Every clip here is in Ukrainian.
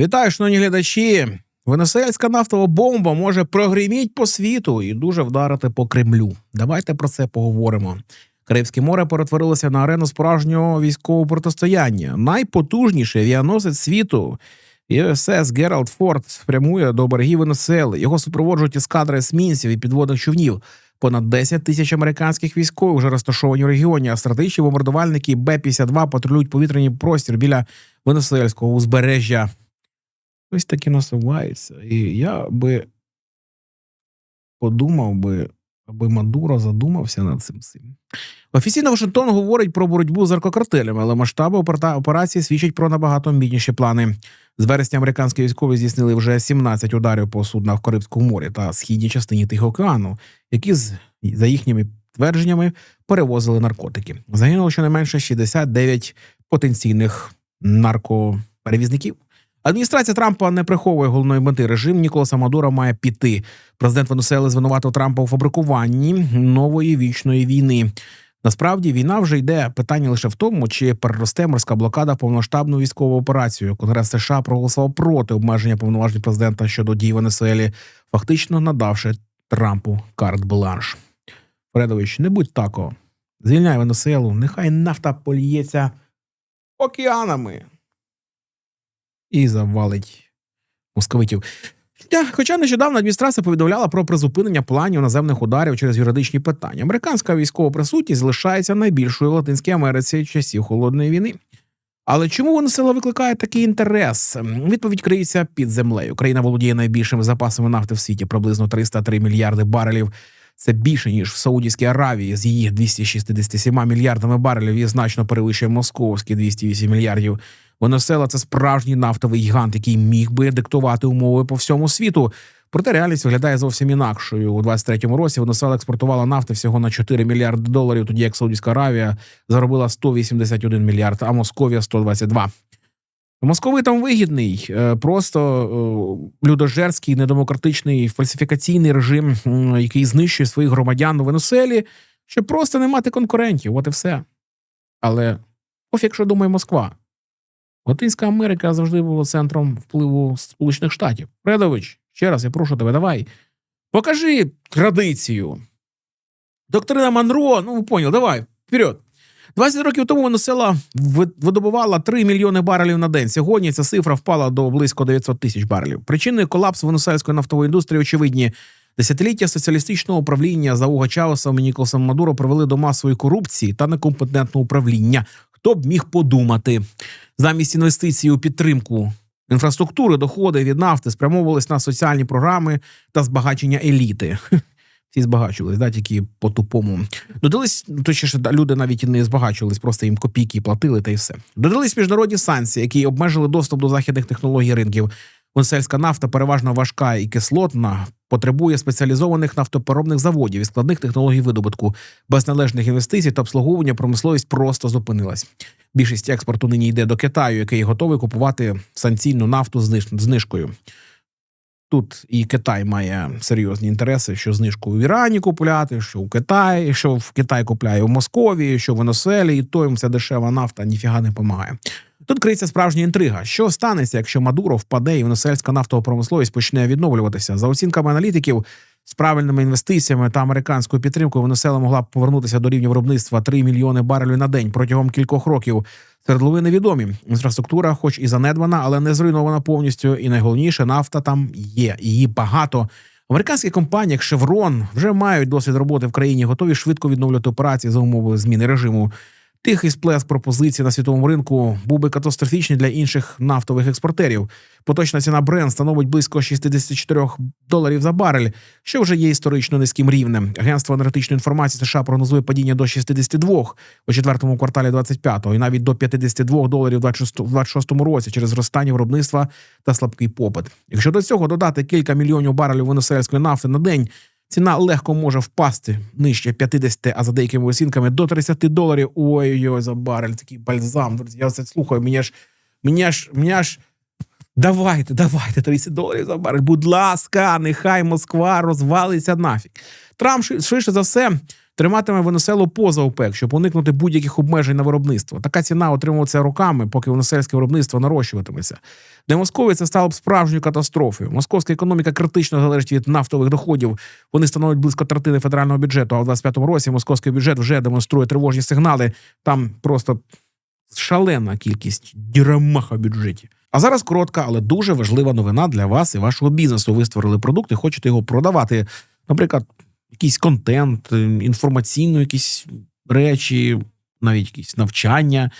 Вітаю, шановні глядачі. Венесуельська нафтова бомба може прогриміть по світу і дуже вдарити по Кремлю. Давайте про це поговоримо. Карибське море перетворилося на арену справжнього військового протистояння. Найпотужніший авіаносець світу ЮСС Гералд Форд спрямує до берегів Венесуели. Його супроводжують ескадри есмінців і підводних човнів. Понад 10 тисяч американських військових вже розташовані в регіоні. А стратегічні бомбардувальники Б-52 патрулюють повітряний простір біля Венесуельського узбережжя. Ось таки насуваються. І я би подумав би, аби Мадуро задумався над цим всім. Офіційно Вашингтон говорить про боротьбу з наркокартелями, але масштаби операції свідчать про набагато амбітніші плани. З вересня американські військові здійснили вже 17 ударів по суднах в Карибському морі та східній частині Тихого океану, які за їхніми твердженнями перевозили наркотики. Загинуло щонайменше 69 потенційних наркоперевізників. Адміністрація Трампа не приховує головної мети. Режим Ніколаса Мадура має піти. Президент Венесуели звинуватив Трампа у фабрикуванні нової вічної війни. Насправді війна вже йде. Питання лише в тому, чи переросте морська блокада повноштабну військову операцію. Конгрес США проголосував проти обмеження повноважень президента щодо дій Венесуелі, фактично надавши Трампу карт-бланш. Фредович, не будь тако. Звільняй Венесуелу, нехай нафта поліється океанами і завалить московитів. Хоча- нещодавно адміністрація повідомляла про призупинення планів наземних ударів через юридичні питання. Американська військова присутність залишається найбільшою в Латинській Америці часів холодної війни. Але чому Венесуела викликає такий інтерес? Відповідь криється під землею. Країна володіє найбільшими запасами нафти в світі, приблизно 303 мільярди барелів. Це більше ніж в Саудівській Аравії з її 267 мільярдами барелів і значно перевищує московські 208 мільярдів. Венесуела – це справжній нафтовий гігант, який міг би диктувати умови по всьому світу. Проте реальність виглядає зовсім інакшою. У 23-му році Венесуела експортувала нафти всього на 4 мільярди доларів, тоді як Саудівська Аравія заробила 181 мільярд, а Московія 122. Московитам вигідний, е, просто е, людожерський, недемократичний фальсифікаційний режим, який знищує своїх громадян у Венесуелі, щоб просто не мати конкурентів. От і все. Але ось якщо думає Москва. Латинська Америка завжди була центром впливу Сполучених Штатів. Фредович, ще раз я прошу тебе, давай. Покажи традицію. Доктрина Монро, ну ви поняли, давай, вперед. 20 років тому Венесуела ви- видобувала 3 мільйони барелів на день. Сьогодні ця цифра впала до близько 900 тисяч барелів. Причиною колапсу венесуельської нафтової індустрії очевидні. Десятиліття соціалістичного управління за Уго Чавесом і Ніколасом Мадуро привели до масової корупції та некомпетентного управління. Хто б міг подумати? Замість інвестицій у підтримку інфраструктури, доходи від нафти спрямовувались на соціальні програми та збагачення еліти. Всі збагачувались, да, тільки по тупому. Додались, ну, точніше, люди навіть і не збагачувались, просто їм копійки платили та й все. Додались міжнародні санкції, які обмежили доступ до західних технологій ринків. Венесуельська нафта переважно важка і кислотна, потребує спеціалізованих нафтопереробних заводів і складних технологій видобутку. Без належних інвестицій та обслуговування промисловість просто зупинилась. Більшість експорту нині йде до Китаю, який готовий купувати санкційну нафту з знижкою. Тут і Китай має серйозні інтереси, що знижку в Ірані купляти, що в Китаї, що в Китай купляє в Московії, що в Оноселі, і то їм ця дешева нафта ніфіга не допомагає. Тут криється справжня інтрига. Що станеться, якщо Мадуро впаде і венесуельська нафтова промисловість почне відновлюватися? За оцінками аналітиків, з правильними інвестиціями та американською підтримкою Венесуела могла б повернутися до рівня виробництва 3 мільйони барелів на день протягом кількох років. Свердловини невідомі. Інфраструктура, хоч і занедбана, але не зруйнована повністю. І найголовніше, нафта там є. Її багато. Американські компанії, як Chevron, вже мають досвід роботи в країні, готові швидко відновлювати операції за умови зміни режиму. Тихий сплеск пропозицій на світовому ринку був би катастрофічний для інших нафтових експортерів. Поточна ціна Brent становить близько 64 доларів за барель, що вже є історично низьким рівнем. Агентство енергетичної інформації США прогнозує падіння до 62 у четвертому кварталі 25-го і навіть до 52 доларів у 26 в 26-му році через зростання виробництва та слабкий попит. Якщо до цього додати кілька мільйонів барелів венесуельської нафти на день, ціна легко може впасти нижче 50, а за деякими оцінками до 30 доларів. Ой-ой, за барель, такий бальзам. Друзі, я це слухаю. Мені ж, мені ж, мені ж. Давайте, давайте 30 доларів за барель. Будь ласка, нехай Москва розвалиться нафік. Трамп швидше за все триматиме Венеселу поза ОПЕК, щоб уникнути будь-яких обмежень на виробництво. Така ціна отримуватися роками, поки венесельське виробництво нарощуватиметься. Для Московії це стало б справжньою катастрофою. Московська економіка критично залежить від нафтових доходів. Вони становлять близько третини федерального бюджету. А в 25-му році московський бюджет вже демонструє тривожні сигнали. Там просто шалена кількість дірамаха бюджеті. А зараз коротка, але дуже важлива новина для вас і вашого бізнесу. Ви створили продукт і хочете його продавати. Наприклад, якийсь контент, е, інформаційно, якісь речі, навіть якісь навчання.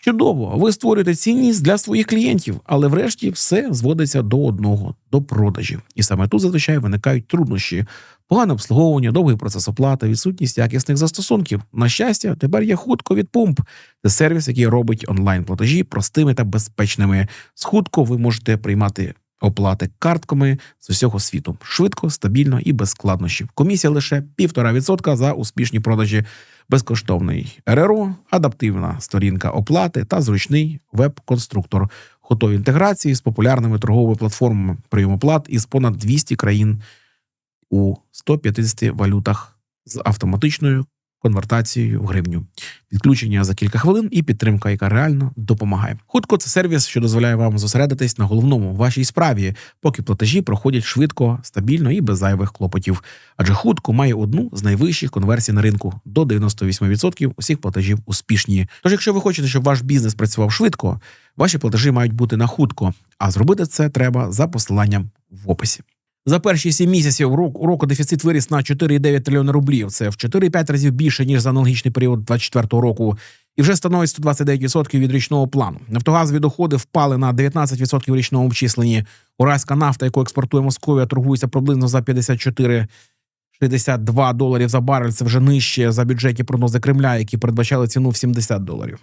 Чудово, ви створюєте цінність для своїх клієнтів, але врешті все зводиться до одного до продажів. І саме тут зазвичай виникають труднощі: погане обслуговування, довгий процес оплати, відсутність якісних застосунків. На щастя, тепер є хутко від пумп. Це сервіс, який робить онлайн платежі простими та безпечними. З хутко ви можете приймати. Оплати картками з усього світу швидко, стабільно і без складнощів. Комісія лише 1,5% за успішні продажі безкоштовний РРО, адаптивна сторінка оплати та зручний веб-конструктор. Готові інтеграції з популярними торговими платформами прийому плат із понад 200 країн у 150 валютах з автоматичною конвертацією в гривню, підключення за кілька хвилин і підтримка, яка реально допомагає. Хутко це сервіс, що дозволяє вам зосередитись на головному вашій справі, поки платежі проходять швидко, стабільно і без зайвих клопотів. Адже хутко має одну з найвищих конверсій на ринку до 98% усіх платежів успішні. Тож, якщо ви хочете, щоб ваш бізнес працював швидко, ваші платежі мають бути на хутко. А зробити це треба за посиланням в описі. За перші сім місяців року, року дефіцит виріс на 4,9 трильйона рублів. Це в 4,5 разів більше ніж за аналогічний період 2024 року, і вже становить 129% від річного плану. Нафтогазові доходи впали на 19% в річному обчисленні. Уральська нафта, яку експортує Московія, торгується приблизно за 54,62 доларів за барель. Це вже нижче за бюджетні прогнози Кремля, які передбачали ціну в 70 доларів.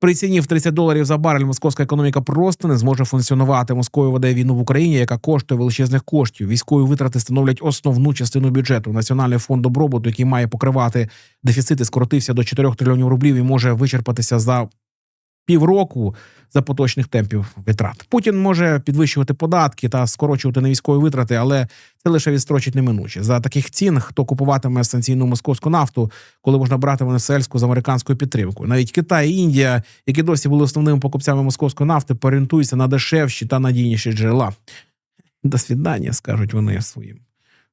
При ціні в 30 доларів за барель московська економіка просто не зможе функціонувати. Москва веде війну в Україні, яка коштує величезних коштів. Військові витрати становлять основну частину бюджету. Національний фонд добробуту, який має покривати дефіцити, скоротився до 4 трильйонів рублів і може вичерпатися за півроку за поточних темпів витрат. Путін може підвищувати податки та скорочувати на військові витрати, але це лише відстрочить неминуче. За таких цін хто купуватиме санкційну московську нафту, коли можна брати венесельську з американською підтримкою. Навіть Китай і Індія, які досі були основними покупцями московської нафти, орієнтуються на дешевші та надійніші джерела. До свідання, скажуть вони своїм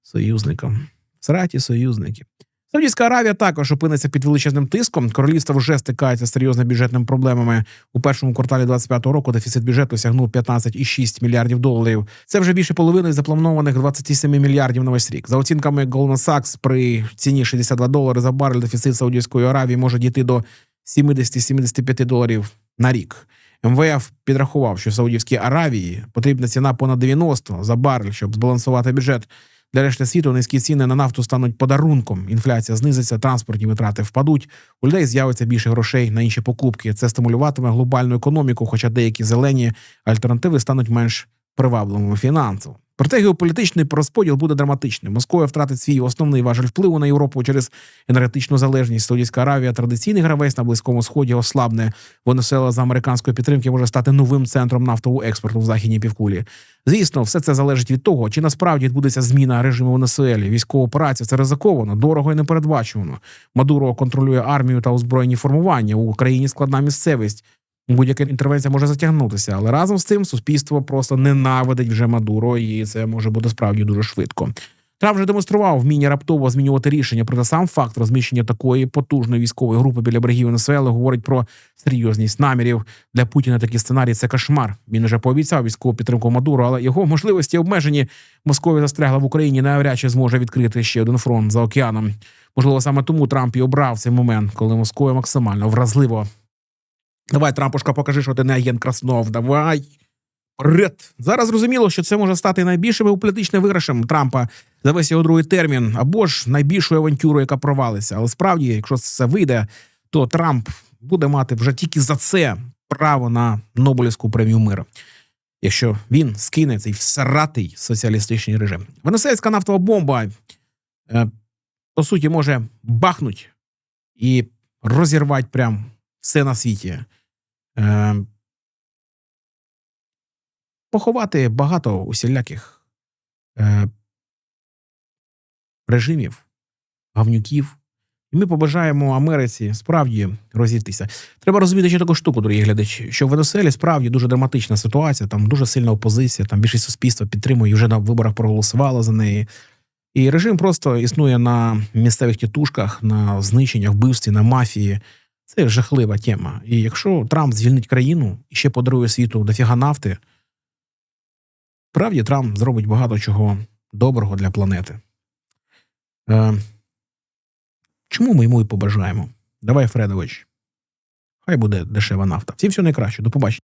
союзникам. Сраті союзники. Саудівська Аравія також опиниться під величезним тиском. Королівство вже стикається з серйозними бюджетними проблемами. У першому кварталі 25-го року дефіцит бюджету сягнув 15,6 мільярдів доларів. Це вже більше половини запланованих 27 мільярдів на весь рік. За оцінками Goldman Sachs, при ціні 62 долари за барель дефіцит Саудівської Аравії може дійти до 70-75 доларів на рік. МВФ підрахував, що Саудівській Аравії потрібна ціна понад 90 за барель, щоб збалансувати бюджет. Для решти світу низькі ціни на нафту стануть подарунком. Інфляція знизиться, транспортні витрати впадуть. У людей з'явиться більше грошей на інші покупки. Це стимулюватиме глобальну економіку, хоча деякі зелені альтернативи стануть менш привабливими фінансово. Проте геополітичний розподіл буде драматичним. Московія втратить свій основний важель впливу на Європу через енергетичну залежність. Саудівська Аравія, традиційний гравець на близькому сході, ослабне. Венесуела за американської підтримки може стати новим центром нафтового експорту в західній півкулі. Звісно, все це залежить від того, чи насправді відбудеться зміна режиму Венесуелі. Військова операція це ризиковано, дорого і непередбачувано. Мадуро контролює армію та озброєні формування. У Україні складна місцевість. Будь-яка інтервенція може затягнутися, але разом з цим суспільство просто ненавидить вже Мадуро, і це може бути справді дуже швидко. Трамп вже демонстрував вміння раптово змінювати рішення. Проте сам факт розміщення такої потужної військової групи біля берегів Венесуели говорить про серйозність намірів для Путіна. Такі сценарії це кошмар. Він вже пообіцяв військову підтримку Мадуро, але його можливості обмежені. Московія застрягла в Україні. Навряд чи зможе відкрити ще один фронт за океаном. Можливо, саме тому Трамп і обрав цей момент, коли Московія максимально вразливо. Давай, Трампушка, покажи, що ти не агент Краснов. Давай. Вперед! Зараз зрозуміло, що це може стати найбільшим політичним виграшем Трампа за весь його другий термін, або ж найбільшою авантюрою, яка провалиться. Але справді, якщо це вийде, то Трамп буде мати вже тільки за це право на Нобелівську премію миру. Якщо він скине цей всаратий соціалістичний режим. Венесуельська нафтова бомба, е, по суті, може бахнуть і розірвати прям все на світі. Е, поховати багато усіляких е, режимів, гавнюків. І ми побажаємо Америці справді розійтися. Треба розуміти ще таку штуку, дорогі глядачі, що в Венесуелі справді дуже драматична ситуація, там дуже сильна опозиція, там більшість суспільства підтримує і вже на виборах проголосувала за неї. І режим просто існує на місцевих тітушках, на знищеннях, вбивстві, на мафії. Це жахлива тема. І якщо Трамп звільнить країну і ще подарує світу дофіга нафти, справді Трамп зробить багато чого доброго для планети. Е, чому ми йому і побажаємо? Давай, Фредович. Хай буде дешева нафта. Всім всього найкраще. До побачення.